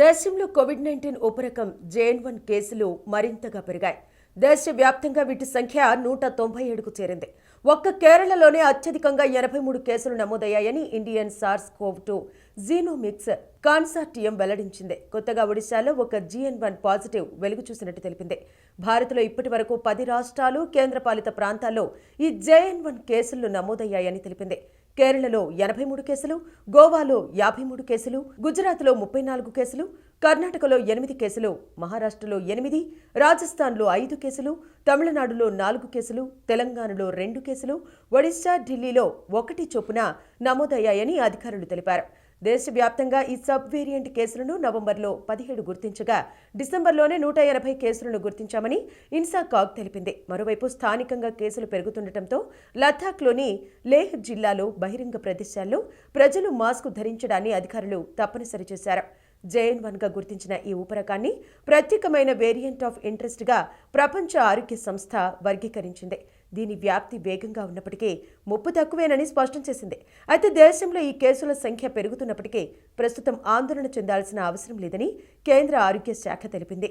దేశంలో Covid nineteen ఉపరకం JN one కేసులు మరింతగా పెరిగాయి. దేశవ్యాప్తంగా వీటి సంఖ్య నూట తొంభై ఏడుకు చేరింది. ఒక్క కేరళలోనే అత్యధికంగా ఎనభై మూడు కేసులు నమోదయ్యాయని Indian SARS CoV two genomics consortium వెల్లడించింది. కొత్తగా ఒడిశాలో ఒక జిఎన్ వన్ పాజిటివ్ వెలుగు చూసినట్టు తెలిపింది. భారత్లో ఇప్పటి వరకు పది రాష్ట్రాలు కేంద్రపాలిత ప్రాంతాల్లో ఈ జేఎన్ వన్ కేసులు నమోదయ్యాయని తెలిపింది. కేరళలో ఎనభై మూడు కేసులు గోవాలో యాభై మూడు కేసులు గుజరాత్లో ముప్పై నాలుగు కేసులు కర్ణాటకలో ఎనిమిది కేసులు మహారాష్ట్రలో ఎనిమిది రాజస్థాన్లో ఐదు కేసులు తమిళనాడులో నాలుగు కేసులు తెలంగాణలో రెండు కేసులు ఒడిశా ఢిల్లీలో ఒకటి చొప్పున నమోదయ్యాయని అధికారులు తెలిపారు. దేశవ్యాప్తంగా ఈ సబ్ వేరియంట్ కేసులను నవంబర్లో పదిహేడు గుర్తించగా డిసెంబర్లోనే నూట ఎనభై కేసులను గుర్తించామని ఇన్సాకాగ్ తెలిపింది. మరోవైపు స్థానికంగా కేసులు పెరుగుతుండటంతో లద్దాఖ్లోని లేహ్ జిల్లాలో బహిరంగ ప్రదేశాల్లో ప్రజలు మాస్క్ ధరించడాన్ని అధికారులు తప్పనిసరి చేశారు. జేఎన్ వన్గా గుర్తించిన ఈ ఉపరకాన్ని ప్రత్యేకమైన వేరియంట్ ఆఫ్ ఇంట్రెస్ట్గా ప్రపంచ ఆరోగ్య సంస్థ వర్గీకరించింది. దీని వ్యాప్తి వేగంగా ఉన్నప్పటికీ ముప్పు తక్కువేనని స్పష్టం చేసింది. అయితే దేశంలో ఈ కేసుల సంఖ్య పెరుగుతున్నప్పటికీ ప్రస్తుతం ఆందోళన చెందాల్సిన అవసరం లేదని కేంద్ర ఆరోగ్య శాఖ తెలిపింది.